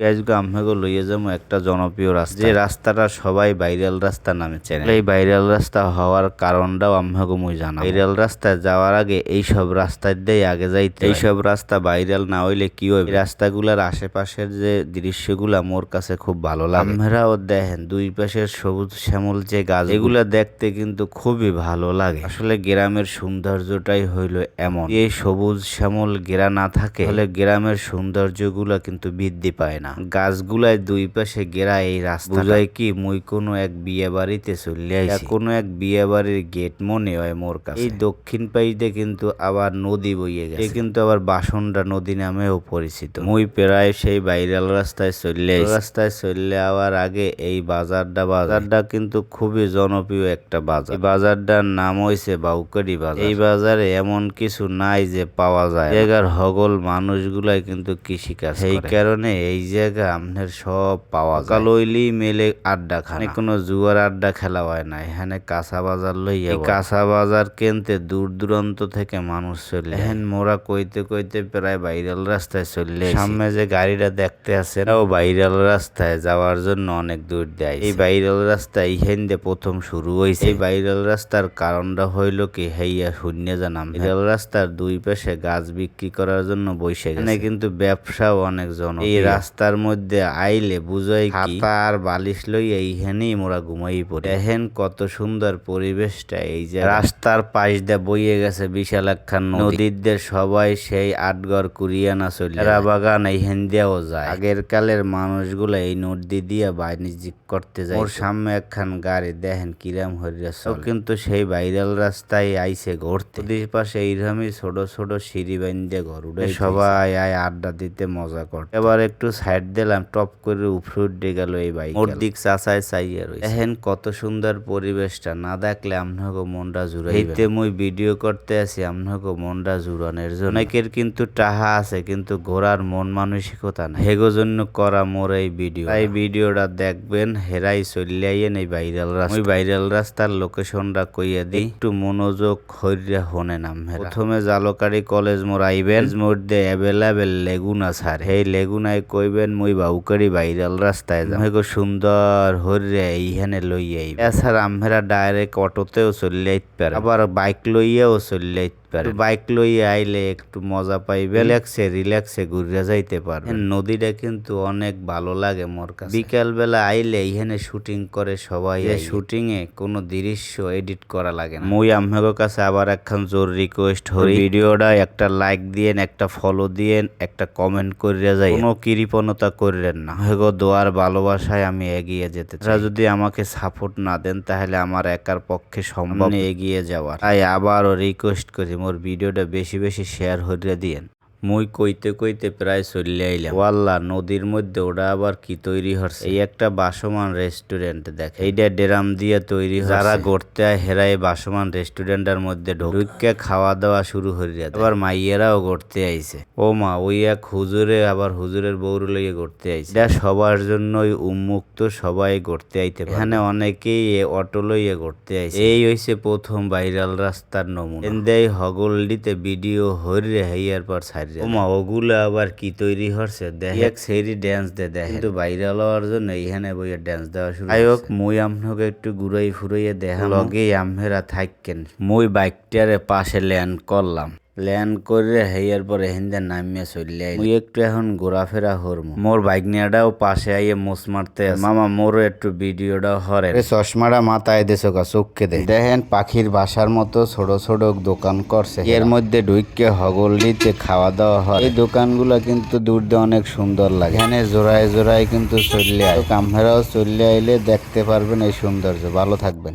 আজকে আমাকে লইয়ে যাব একটা জনপ্রিয় রাস্তা। যে রাস্তাটা সবাই ভাইরাল রাস্তা নামে চেনে। এই ভাইরাল রাস্তা হওয়ার কারণটাও আমাকে মুই জানা ভাইরাল রাস্তায় যাওয়ার আগে এই সব রাস্তার দিয়ে আগে যাইতে এই সব রাস্তা ভাইরাল না হইলে কি হবে রাস্তাগুলার আশেপাশের যে দৃশ্যগুলা মোর কাছে খুব ভালো লাগে। আপনারাও দেখেন, দুই পাশের সবুজ শ্যামল যে গাছ, এগুলা দেখতে কিন্তু খুবই ভালো লাগে। আসলে গ্রামের সৌন্দর্যটাই হইল এমন। এই সবুজ শ্যামল গেরা না থাকে, তাহলে গ্রামের সৌন্দর্যগুলা কিন্তু বৃদ্ধি পায় না। গাছগুলায় দুই পাশে গেরা এই রাস্তা বুঝায় কি মুই কোনো এক বিয়ে বাড়িতে চলে আইছি। কোনো এক বিয়ে বাড়ির গেট মনে হয় মোর কাছে। এই দক্ষিণ পাইতে কিন্তু আবার নদী বইয়ে গেছে। কিন্তু আবার বাসনটা নদী নামেও পরিচিত। মুই প্রায় সেই বাইরাল রাস্তায় চলে আইছি। রাস্তায় চললে আওয়ার আগে এই বাজারটা বাজারটা কিন্তু খুবই জনপ্রিয় একটা বাজার। এই বাজারটার নাম হইছে বাউকারি বাজার। এই বাজারে এমন কিছু নাই যে পাওয়া যায় জায়গার হগল মানুষগুলাই কিন্তু কৃষিকাজ এই কারণে এই জায়গা আপনার সব পাওয়া যায়। কালইলি মেলে আড্ডা খানা কোনো জুয়ার আড্ডা খেলা হয় না। এখানে কাঁচা বাজার লই এই কাঁচা বাজার কিনতে দূর দূরান্ত থেকে মানুষ চলে এখন মোরা কইতে কইতে প্রায় ভাইরাল রাস্তায় চললে সামনে যে গাড়িটা দেখতে আছে ও ভাইরাল রাস্তায় যাওয়ার জন্য অনেক দূর দেয় এই ভাইরাল রাস্তা এইখান দিয়ে প্রথম শুরু হয়েছে এই ভাইরাল রাস্তার কারণটা হইল কি হেইয়া শূন্য জানাম ভাইরাল রাস্তার দুই পাশে গাছ বিক্রি করার জন্য বসে গেছে। কিন্তু ব্যবসাও অনেক জন এই রাস্তার মধ্যে আইলে বুঝাই কি? আর বালিশ লই এইখানেই মোরা ঘুমাই পড়ি। দেখেন কত সুন্দর পরিবেশটা এই যে। রাস্তার পাশ দিয়ে বইয়ে গেছে বিশাল একখান নদীর সবাই সেই আটগড় কুরিয়ানা চলে বাগান এইখান দিয়েও যায়। আগের কালের মানুষগুলো এই নদী দিয়ে বাণিজ্যিক করতে যায়। ওর সামনে একখান গাড়ি, দেখেন কিরাম হরিয়া কিন্তু সেই ভাইরাল রাস্তায় আইছে ঘুরতে। নদীর পাশে এইরকমই ছোট ছোট সিঁড়ি বাইন্দে ঘর উঠে সবাই আয় আড্ডা দিতে মজা করতে। এবার একটু সাইড দিলাম টপ করে উপরে উঠে গেল এই বাইক ওর দিক চাচায় চাইয়া রয়েছে দেখেন কত সুন্দর পরিবেশটা না দেখলে আপনাকে মনটা জুড়ে এইতে মুই ভিডিও করতে আছি আপনাকে মনটা জুড়ানোর জন্য। অনেকের কিন্তু টাহা আছে কিন্তু ঘোরার মন মানসিকতা না হেগো জন্য করা মোর এই ভিডিও। এই ভিডিওটা দেখবেন হেরাই চলিয়াইয়েন এই ভাইরাল রাস্তা। ওই ভাইরাল রাস্তার লোকেশনটা কইয়া দিই। একটু মনোযোগ হইরা হনে নাম প্রথমে জালকারি কলেজ মোর আইবেন। মধ্যে অ্যাভেলেবেল লেগুনা ছাড় এই লেগুনায় কইবেন মুই বাউকারি বাইরাল রাস্তায় যাম। হেগো সুন্দর, হরে এইখানে লই আইবে। এছাড়া আমরা ডাইরেক্ট অটোতেও চলে আইতে পারে। আবার বাইক লইয়াও চলে আইতে পারে বাইক লইয়া আইলে একটু মজা পাই রিল্যাক্সে রিল্যাক্সে ঘুরে যাইতে পারবে। নদীটা কিন্তু অনেক ভালো লাগে মোর কাছে। বিকাল বেলা আইলে এইখানে শুটিং করে সবাই শুটিং এ কোনো দৃশ্য এডিট করা লাগে না। মুই আমহেগো কাছে আবার একখান জোর রিকোয়েস্ট হই ভিডিওটা একটা লাইক দিয়েন একটা ফলো দিয়েন একটা কমেন্ট করিয়া যাই কোনো কৃপণতা করিলেন না। হেগো দোয়ার ভালোবাসায় আমি এগিয়ে যেতে চাই। যদি আমাকে সাপোর্ট না দেন তাহলে আমার একার পক্ষে সম্ভব এগিয়ে যাওয়ার। তাই আবারও রিকোয়েস্ট করি। মোর ভিডিওটা বেশি বেশি শেয়ার হইয়া দিয়েন। মুই কইতে কইতে প্রায় চলে আইলাম। ওয়াল্লা, নদীর মধ্যে ওটা আবার কি তৈরি হচ্ছে এই একটা বাসমান রেস্টুরেন্ট দেখ। এইটা ডেরাম দিয়ে তৈরি। যারা গড়তে আয় হেরা এই বাসমান রেস্টুরেন্টের মধ্যে ঢুকে। খাওয়া দাওয়া শুরু হইয়া। আবার মাইয়েরাও গড়তে আইছে। ও মা, ওই এক হুজুরে আবার হুজুরের বউর লইয়ে গড়তে আইছে। এটা সবার জন্যই উন্মুক্ত, সবাই গড়তে আইতে। এখানে অনেকেই অটো লইয়ে গড়তে আইছে। এই হইছে প্রথম ভাইরাল রাস্তার নমুনা। এন্দেই হগলডিতে ভিডিও হইরে হাইয়ার পর ছাড়িয়ে ওমা ওগুলো আবার কি তৈরি হচ্ছে দেখ এক সেরি ড্যান্স দে দেখ কিন্তু ভাইরাল হওয়ার জন্য এইখানে বইয়া ড্যান্স দেওয়া শুরু যাই হোক মুই আমনকে একটু ঘুরাই ফুরাইয়ে দেখা লগে আমহেরা থাকেন মুই বাইকটারে পাশে ল্যান্ড করলাম। ল্যান্ড করে হেয়ার পরে হিন্দে নামিয়ে চলে মুই একটু এখন ঘোরাফেরা হরমু মোর বাইক নিয়াটাও পাশে আইয়ে মোস মারতে। মামা মোরও একটু ভিডিওটা হরে চশমাটা মাথায় দেছো চোখকে দে। দেখেন পাখির বাসার মতো ছোট ছোট দোকান করছে। এর মধ্যে ঢুইকে হগল দিতে খাওয়া দাওয়া হয় এই দোকানগুলো কিন্তু দূর দিয়ে অনেক সুন্দর লাগে। এখানে জোড়ায় জোড়ায় কিন্তু চললে আয়। কামহেরাও চললে আইলে দেখতে পারবেন এই সৌন্দর্য। ভালো থাকবেন।